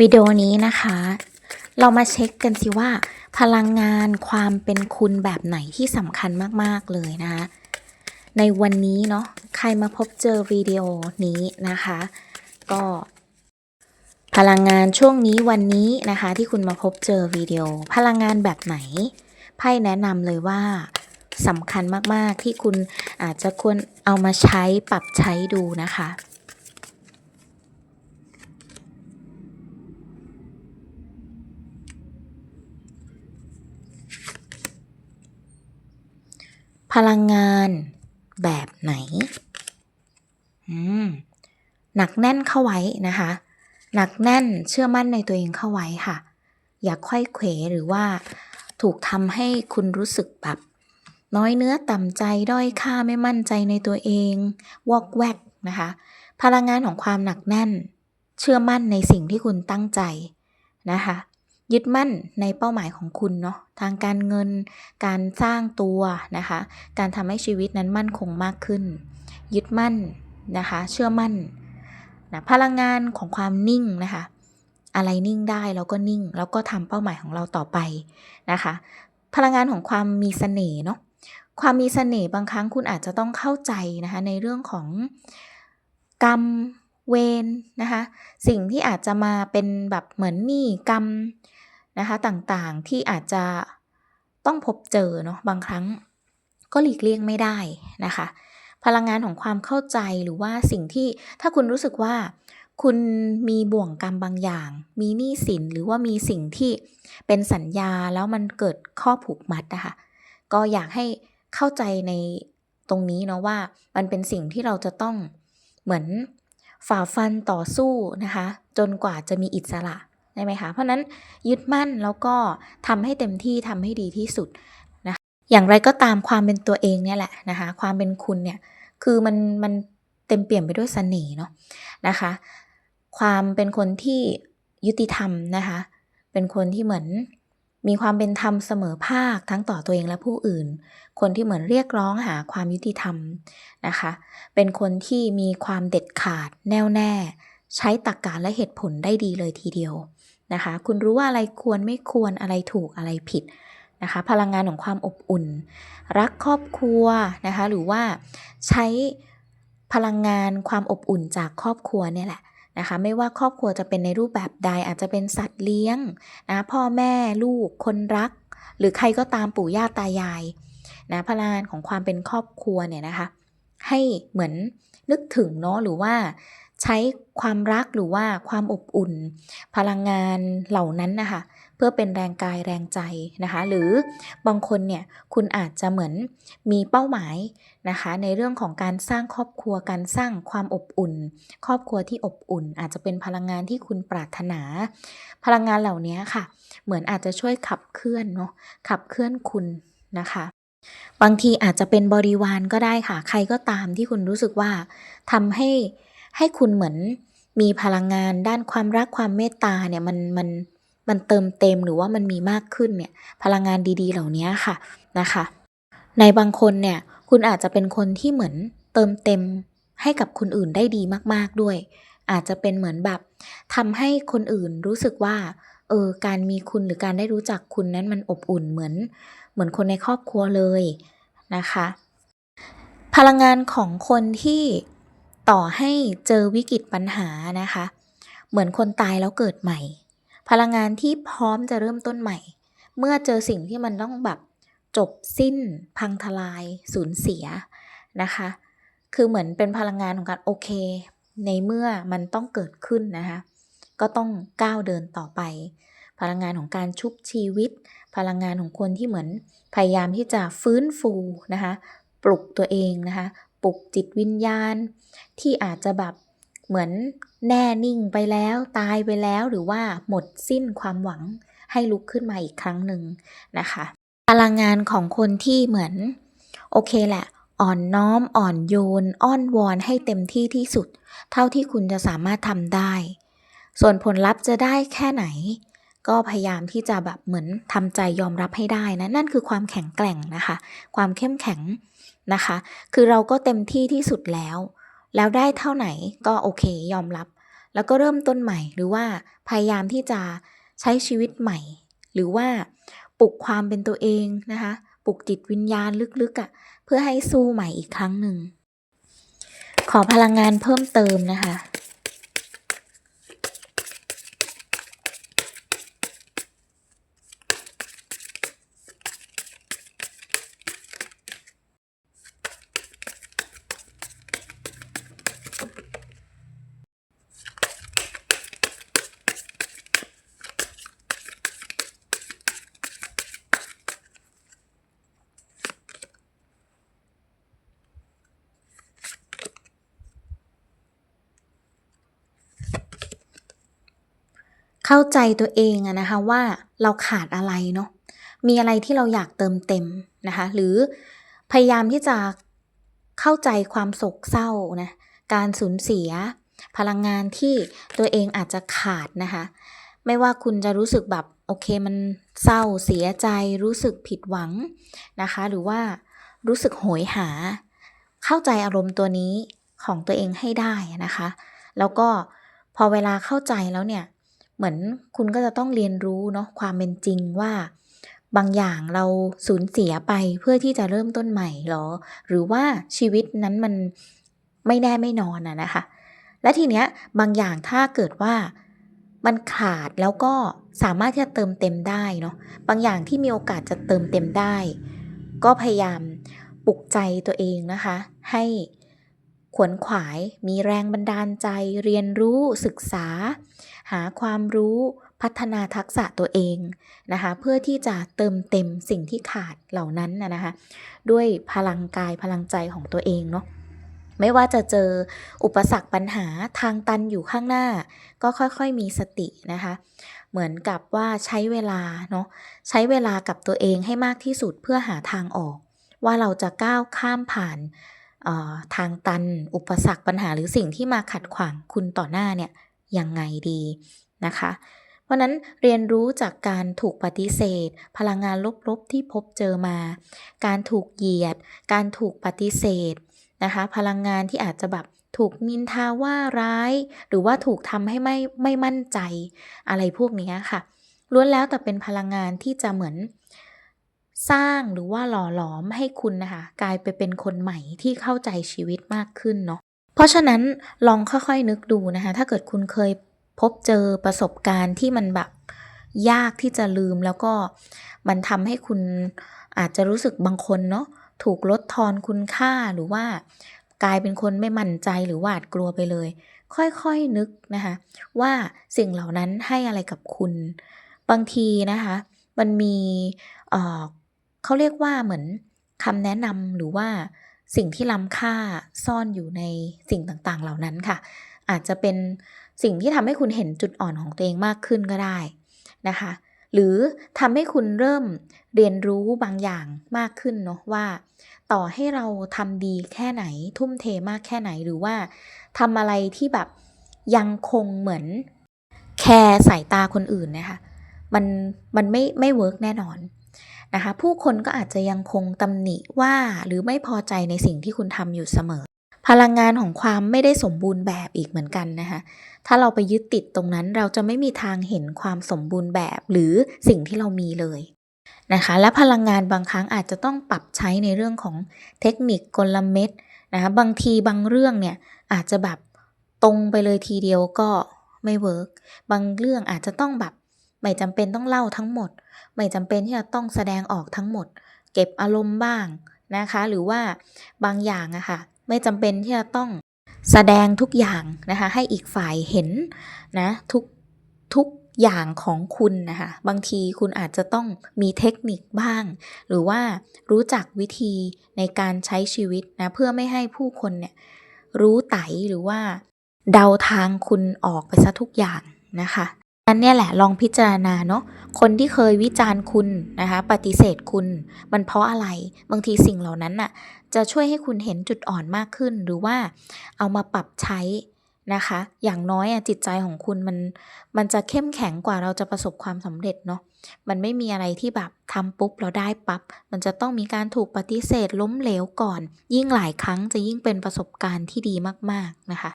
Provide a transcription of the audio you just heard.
วิดีโอนี้นะคะ เรามาเช็คกันสิว่า พลังงานความเป็นคุณแบบไหนที่สำคัญมาก ๆ เลยนะคะ ในวันนี้เนาะใครมาพบเจอวิดีโอนี้นะคะ ก็ พลังงานช่วงนี้วันนี้นะคะ ที่คุณมาพบเจอวิดีโอ พลังงานแบบไหนไพ่แนะนำเลยว่าสำคัญมาก ๆ ที่คุณอาจจะควรเอามาใช้ปรับใช้ดูนะคะ พลังงานแบบไหนอืมหนักแน่นเข้าไว้นะคะ หนักแน่นเชื่อมั่นในตัวเองเข้าไว้ค่ะ อย่าค่อยเขวหรือว่าถูกทำให้คุณรู้สึกแบบ น้อยเนื้อต่ำใจด้อยค่าไม่มั่นใจในตัวเอง วอกแวกนะคะ พลังงานของความหนักแน่น เชื่อมั่นในสิ่งที่คุณตั้งใจนะคะ ยึดมั่นในเป้าหมายของคุณเนาะทางการเงิน การสร้างตัวนะคะ การทำให้ชีวิตนั้นมั่นคงมากขึ้น ยึดมั่นนะคะ เชื่อมั่นนะพลังงานของความนิ่งนะคะ อะไรนิ่งได้เราก็นิ่ง แล้วก็ทำเป้าหมายของเราต่อไปนะคะ พลังงานของความมีเสน่ห์เนาะความมีเสน่ห์บางครั้งคุณอาจจะต้องเข้าใจนะคะ ในเรื่องของกรรมเวรนะคะ สิ่งที่อาจจะมาเป็นแบบเหมือนหนี้กรรม นะคะต่างๆที่อาจจะต้องพบเจอเนาะบางครั้งก็หลีกเลี่ยงไม่ได้นะคะ พลังงานของความเข้าใจหรือว่าสิ่งที่ถ้าคุณรู้สึกว่าคุณมีบ่วงกรรมบางอย่าง มีหนี้สินหรือว่ามีสิ่งที่เป็นสัญญาแล้วมันเกิดข้อผูกมัดนะคะก็อยากให้เข้าใจในตรงนี้เนาะว่ามันเป็นสิ่งที่เราจะต้องเหมือนฝ่าฟันต่อสู้นะคะ จนกว่าจะมีอิสระ ได้ไหมคะเพราะนั้นยึดมั่นแล้วก็ทำให้เต็มที่ทำให้ดีที่สุดนะคะอย่างไรก็ตามความเป็นตัวเองเนี่ยแหละนะคะความเป็นคุณเนี่ยคือมันมันเต็มเปี่ยมไปด้วยเสน่ห์เนาะนะคะความเป็นคนที่ยุติธรรมนะคะเป็นคนที่เหมือนมีความเป็นธรรมเสมอภาคทั้งต่อตัวเองและผู้อื่น คนที่เหมือนเรียกร้องหาความยุติธรรมนะคะ เป็นคนที่มีความเด็ดขาดแน่วแน่ ใช้ตรรกกะและเหตุผลได้ดีเลยทีเดียวนะคะ คุณรู้ว่าอะไรควรไม่ควรอะไรถูกอะไรผิดนะคะ พลังงานของความอบอุ่น รักครอบครัวนะคะ หรือว่าใช้พลังงานความอบอุ่นจากครอบครัวเนี่ยแหละนะคะ ไม่ว่าครอบครัวจะเป็นในรูปแบบใดอาจจะเป็นสัตว์เลี้ยงนะพ่อแม่ลูกคนรัก หรือใครก็ตามปู่ย่าตายายนะพลังงานของความเป็นครอบครัวเนี่ยนะคะ ให้เหมือนนึกถึงเนาะหรือว่า ใช้ความรักหรือว่าความอบอุ่น พลังงานเหล่านั้นนะคะเพื่อเป็นแรงกายแรงใจนะคะ หรือบางคนเนี่ยคุณอาจจะเหมือนมีเป้าหมายนะคะ ในเรื่องของการสร้างครอบครัวการสร้างความอบอุ่น ครอบครัวที่อบอุ่น อาจจะเป็นพลังงานที่คุณปรารถนา พลังงานเหล่านี้ค่ะ เหมือนอาจจะช่วยขับเคลื่อนเนาะขับเคลื่อนคุณนะคะบางทีอาจจะเป็นบริวารก็ได้ค่ะ ใครก็ตามที่คุณรู้สึกว่าทำให้ ให้คุณเหมือนมีพลังงานด้านความรักความเมตตาเนี่ยมันมันมันเติมเต็มหรือว่ามันมีมากขึ้นเนี่ยพลังงานดีๆ เหล่านี้ค่ะนะคะ ในบางคนเนี่ยคุณอาจจะเป็นคนที่เหมือนเติมเต็มให้กับคนอื่นได้ดีมากๆด้วย อาจจะเป็นเหมือนแบบทำให้คนอื่นรู้สึกว่าเออการมีคุณหรือการได้รู้จักคุณนั้นมันอบอุ่นเหมือน เหมือนคนในครอบครัวเลยนะคะ พลังงานของคนที่ ต่อให้เจอวิกฤตปัญหานะคะ เหมือนคนตายแล้วเกิดใหม่ พลังงานที่พร้อมจะเริ่มต้นใหม่ เมื่อเจอสิ่งที่มันต้องแบบจบสิ้น พังทลาย สูญเสียนะคะ คือเหมือนเป็นพลังงานของการโอเค ในเมื่อมันต้องเกิดขึ้นนะคะ ก็ต้องก้าวเดินต่อไป พลังงานของการชุบชีวิต พลังงานของคนที่เหมือนพยายามที่จะฟื้นฟูนะคะ ปลุกตัวเองนะคะ ปลุกจิตวิญญาณ ที่อาจจะแบบเหมือนแน่นิ่งไปแล้วตายไปแล้วหรือว่าหมดสิ้นความหวังให้ลุกขึ้นมาอีกครั้งหนึ่งนะคะพลังงานของคนที่เหมือน โอเคแหละ อ่อนน้อมอ่อนโยน อ้อนวอนให้เต็มที่ที่สุด เท่าที่คุณจะสามารถทำได้ ส่วนผลลัพธ์จะได้แค่ไหน ก็พยายามที่จะแบบเหมือนทำใจยอมรับให้ได้นะ นั่นคือความแข็งแกร่งนะคะ ความเข้มแข็ง นะคะ คือเราก็เต็มที่ที่สุดแล้ว แล้วได้เท่าไหนก็โอเคยอมรับ แล้วก็เริ่มต้นใหม่หรือว่าพยายามที่จะใช้ชีวิตใหม่ หรือว่าปลุกความเป็นตัวเองนะคะ ปลุกจิตวิญญาณลึกๆอะ่ะเพื่อให้สู้ใหม่อีกครั้งหนึ่ง ขอพลังงานเพิ่มเติมนะคะ เข้าใจตัวเองอะนะคะว่าเราขาดอะไรเนาะมีอะไรที่เราอยากเติมเต็มนะคะหรือพยายามที่จะเข้าใจความโศกเศร้านะการสูญเสีย พลังงานที่ตัวเองอาจจะขาดนะคะไม่ว่าคุณจะรู้สึกแบบโอเคมันเศร้าเสียใจรู้สึกผิดหวังนะคะ หรือว่ารู้สึกโหยหา เข้าใจอารมณ์ตัวนี้ของตัวเองให้ได้นะคะ แล้วก็พอเวลาเข้าใจแล้วเนี่ย เหมือนคุณก็จะต้องเรียนรู้เนาะความเป็นจริงว่า บางอย่างเราสูญเสียไปเพื่อที่จะเริ่มต้นใหม่หรอ หรือว่าชีวิตนั้นมันไม่แน่ไม่นอนอะนะคะ และทีเนี้ยบางอย่างถ้าเกิดว่ามันขาดแล้วก็สามารถที่จะเติมเต็มได้เนาะบางอย่างที่มีโอกาสจะเติมเต็มได้ ก็พยายามปลุกใจตัวเองนะคะ ให้ ขวนขวาย มีแรงบันดาลใจ เรียนรู้ศึกษา หาความรู้พัฒนาทักษะตัวเองนะคะ เพื่อที่จะเติมเต็มสิ่งที่ขาดเหล่านั้นนะคะ ด้วยพลังกายพลังใจของตัวเองเนาะไม่ว่าจะเจออุปสรรคปัญหาทางตันอยู่ข้างหน้า ก็ค่อยๆมีสตินะคะ เหมือนกับว่าใช้เวลาเนาะใช้เวลากับตัวเองให้มากที่สุดเพื่อหาทางออก ว่าเราจะก้าวข้ามผ่าน ทางตัน อุปสรรคปัญหาหรือสิ่งที่มาขัดขวางคุณต่อหน้าเนี่ยยังไงดีนะคะ เพราะนั้นเรียนรู้จากการถูกปฏิเสธ พลังงานลบๆที่พบเจอมา การถูกเหยียด การถูกปฏิเสธนะคะ พลังงานที่อาจจะแบบถูกนินทาว่าร้าย หรือว่าถูกทำให้ไม่ไม่มั่นใจอะไรพวกนี้ค่ะล้วนแล้วแต่เป็นพลังงานที่จะเหมือน สร้างหรือว่าหล่อหลอมให้คุณนะคะ กลายไปเป็นคนใหม่ที่เข้าใจชีวิตมากขึ้นเนาะเพราะฉะนั้นลองค่อยๆนึกดูนะคะ ถ้าเกิดคุณเคยพบเจอประสบการณ์ที่มันแบบยากที่จะลืมแล้วก็มันทำให้คุณอาจจะรู้สึกบางคนเนาะถูกลดทอนคุณค่าหรือว่ากลายเป็นคนไม่มั่นใจหรือหวาดกลัวไปเลย ค่อยๆนึกนะคะว่าสิ่งเหล่านั้นให้อะไรกับคุณ บางทีนะคะ มันมี เขาเรียกว่าเหมือนคำแนะนำหรือว่าสิ่งที่ล้ำค่าซ่อนอยู่ในสิ่งต่างๆ เหล่านั้นค่ะ อาจจะเป็นสิ่งที่ทำให้คุณเห็นจุดอ่อนของตัวเองมากขึ้นก็ได้นะคะ หรือทำให้คุณเริ่มเรียนรู้บางอย่างมากขึ้นเนาะว่า ต่อให้เราทำดีแค่ไหนทุ่มเทมากแค่ไหนหรือว่าทำอะไรที่แบบยังคงเหมือนแคร์สายตาคนอื่นนะคะ มันมันไม่ไม่เวิร์กแน่นอน นะคะ ผู้คนก็อาจจะยังคงตำหนิว่าหรือไม่พอใจในสิ่งที่คุณทำอยู่เสมอ พลังงานของความไม่ได้สมบูรณ์แบบอีกเหมือนกันนะคะ ถ้าเราไปยึดติดตรงนั้นเราจะไม่มีทางเห็นความสมบูรณ์แบบหรือสิ่งที่เรามีเลยนะคะ และพลังงานบางครั้งอาจจะต้องปรับใช้ในเรื่องของเทคนิคกลเม็ดนะคะบางทีบางเรื่องเนี่ยอาจจะแบบตรงไปเลยทีเดียวก็ไม่เวิร์กบางเรื่องอาจจะต้องแบบ ไม่จำเป็นต้องเล่าทั้งหมด ไม่จำเป็นที่จะต้องแสดงออกทั้งหมด เก็บอารมณ์บ้างนะคะ หรือว่าบางอย่างอะค่ะไม่จำเป็นที่จะต้องแสดงทุกอย่างนะคะ ให้อีกฝ่ายเห็นนะทุกทุกอย่างของคุณนะคะบางทีคุณอาจจะต้องมีเทคนิคบ้าง หรือว่ารู้จักวิธีในการใช้ชีวิตนะเพื่อไม่ให้ผู้คนเนี่ยรู้ไตหรือว่าเดาทางคุณออกไปซะทุกอย่างนะคะ นั้นเนี่ยแหละลองพิจารณาเนาะคนที่เคยวิจารณ์คุณนะคะปฏิเสธคุณ มันเพราะอะไร บางทีสิ่งเหล่านั้นน่ะจะช่วยให้คุณเห็นจุดอ่อนมากขึ้น หรือว่าเอามาปรับใช้นะคะ อย่างน้อยอะจิตใจของคุณมันมันจะเข้มแข็งกว่าเราจะประสบความสำเร็จเนาะมันไม่มีอะไรที่แบบทำปุ๊บเราได้ปับ๊บมันจะต้องมีการถูกปฏิเสธล้มเหลวก่อน ยิ่งหลายครั้งจะยิ่งเป็นประสบการณ์ที่ดีมาก ๆนะคะ